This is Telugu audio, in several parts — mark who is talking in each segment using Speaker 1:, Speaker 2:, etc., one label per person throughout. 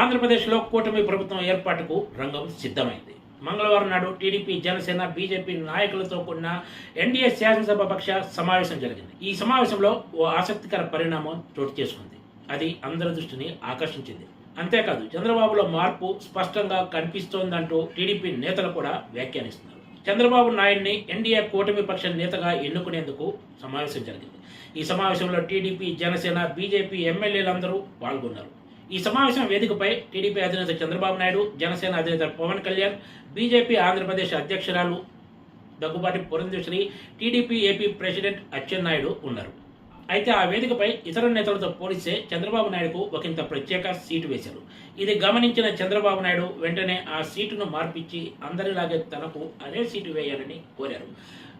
Speaker 1: ఆంధ్రప్రదేశ్లో కూటమి ప్రభుత్వం ఏర్పాటుకు రంగం సిద్ధమైంది. మంగళవారం నాడు టీడీపీ జనసేన బీజేపీ నాయకులతో కూడిన ఎన్డీఏ శాసనసభ పక్ష సమావేశం జరిగింది. ఈ సమావేశంలో ఓ ఆసక్తికర పరిణామం చోటు చేసుకుంది. అది అందరి దృష్టిని ఆకర్షించింది. అంతేకాదు చంద్రబాబులో మార్పు స్పష్టంగా కనిపిస్తోందంటూ టీడీపీ నేతలు కూడా వ్యాఖ్యానిస్తున్నారు. చంద్రబాబు నాయుడిని ఎన్డీఏ కూటమి పక్ష నేతగా ఎన్నుకునేందుకు సమావేశం జరిగింది. ఈ సమావేశంలో టీడీపీ జనసేన బీజేపీ ఎమ్మెల్యేలందరూ పాల్గొన్నారు. ఈ సమావేశం వేదికపై టీడీపీ అధినేత చంద్రబాబు నాయుడు జనసేన అధినేత పవన్ కళ్యాణ్ బీజేపీ ఆంధ్రప్రదేశ్ అధ్యక్షురాలు Daggubati Purandeswari TDP AP president Atchannaidu ఉన్నారు. అయితే ఆ వేదికపై ఇతర నేతలతో పోలిస్తే చంద్రబాబు నాయుడుకు ఒకంత ప్రత్యేక సీటు వేశారు. ఇది గమనించిన చంద్రబాబు నాయుడు వెంటనే ఆ సీటును మార్పిచ్చి అందరిలాగే తనకు అదే సీటు వేయాలని కోరారు.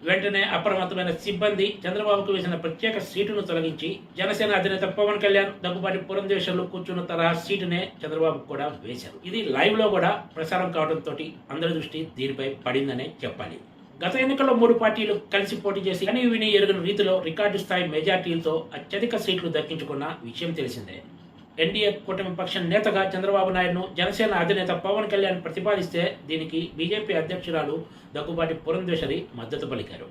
Speaker 1: వెంటనే అప్రమత్తమైన సిబ్బంది చంద్రబాబుకు వేసిన ప్రత్యేక సీటును తొలగించి జనసేన అధినేత పవన్ కళ్యాణ్ దగ్గుబాటి పురంధేశ్వర్లు కూర్చున్న తరహా సీటునే చంద్రబాబు కూడా వేశారు. ఇది లైవ్లో కూడా ప్రసారం కావడంతో అందరి దృష్టి దీనిపై పడిందనే చెప్పాలి. గత ఎన్నికల్లో మూడు పార్టీలు కలిసి పోటీ చేసి అని విని ఎరుగని రీతిలో రికార్డు స్థాయి మెజార్టీలతో అత్యధిక సీట్లు దక్కించుకున్న విషయం తెలిసిందే. ఎన్డీఏ కూటమి పక్షం నేతగా చంద్రబాబు నాయుడును జనసేన అధినేత పవన్ కళ్యాణ్ ప్రతిపాదిస్తే దీనికి బీజేపీ అధ్యక్షురాలు దగ్గుబాటి పురంధేశ్వరి మద్దతు పలికారు.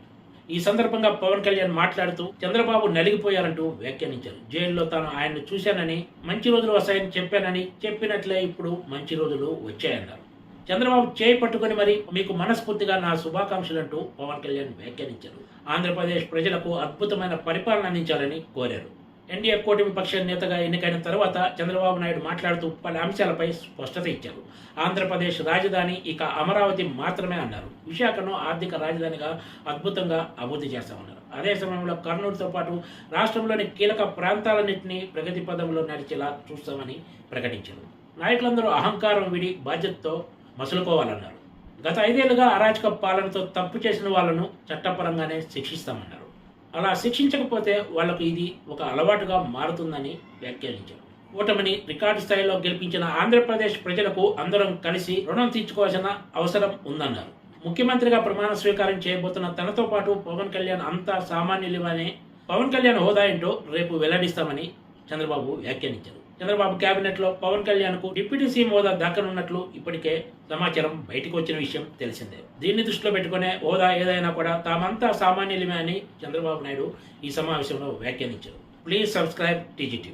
Speaker 1: ఈ సందర్భంగా పవన్ కళ్యాణ్ మాట్లాడుతూ చంద్రబాబు నలిగిపోయారంటూ వ్యాఖ్యానించారు. జైల్లో తాను ఆయన్ను చూశానని మంచి రోజులు వస్తాయని చెప్పానని చెప్పినట్లే ఇప్పుడు మంచి రోజులు వచ్చాయన్నారు. చంద్రబాబు చేయి పట్టుకుని మరి మీకు మనస్ఫూర్తిగా నా శుభాకాంక్షలు అంటూ పవన్ కళ్యాణ్ వ్యాఖ్యానించారు. ఆంధ్రప్రదేశ్ ప్రజలకు అద్భుతమైన పరిపాలన అందించాలని కోరారు. ఎన్డీఏ కూటమి పక్ష నేతగా ఎన్నికైన తర్వాత చంద్రబాబు నాయుడు మాట్లాడుతూ పలు అంశాలపై స్పష్టత ఇచ్చారు. ఆంధ్రప్రదేశ్ రాజధాని ఇక అమరావతి మాత్రమే అన్నారు. విశాఖను ఆర్థిక రాజధానిగా అద్భుతంగా అభివృద్ధి చేస్తామన్నారు. అదే సమయంలో కర్నూలుతో పాటు రాష్ట్రంలోని కీలక ప్రాంతాలన్నింటినీ ప్రగతి పదంలో నడిచేలా చూస్తామని ప్రకటించారు. నాయకులందరూ అహంకారం విడి బాధ్యతతో మసులుకోవాలన్నారు. గత ఐదేళ్ళుగా అరాచక పాలనతో తప్పు చేసిన వాళ్ళను చట్టపరంగానే శిక్షిస్తామన్నారు. అలా శిక్షించకపోతే వాళ్ళకు ఇది ఒక అలవాటుగా మారుతుందని వ్యాఖ్యానించారు. ఓటమిని రికార్డు స్థాయిలో గెలిపించిన ఆంధ్రప్రదేశ్ ప్రజలకు అందరం కలిసి రుణం తీర్చుకోవాల్సిన అవసరం ఉందన్నారు. ముఖ్యమంత్రిగా ప్రమాణ స్వీకారం చేయబోతున్న తనతో పాటు పవన్ కళ్యాణ్ అంతా సామాన్యులమని పవన్ కళ్యాణ్ హోదా ఏంటో రేపు వెల్లడిస్తామని చంద్రబాబు వ్యాఖ్యానించారు. చంద్రబాబు కేబినెట్లో పవన్ కళ్యాణ్కు డిప్యూటీ సీఎం హోదా దక్కనున్నట్లు ఇప్పటికే సమాచారం బయటకు వచ్చిన విషయం తెలిసిందే. దీన్ని దృష్టిలో పెట్టుకునే హోదా ఏదైనా కూడా తామంతా సామాన్యులమే అని చంద్రబాబు నాయుడు ఈ సమావేశంలో వ్యాఖ్యానించారు. Please subscribe TGT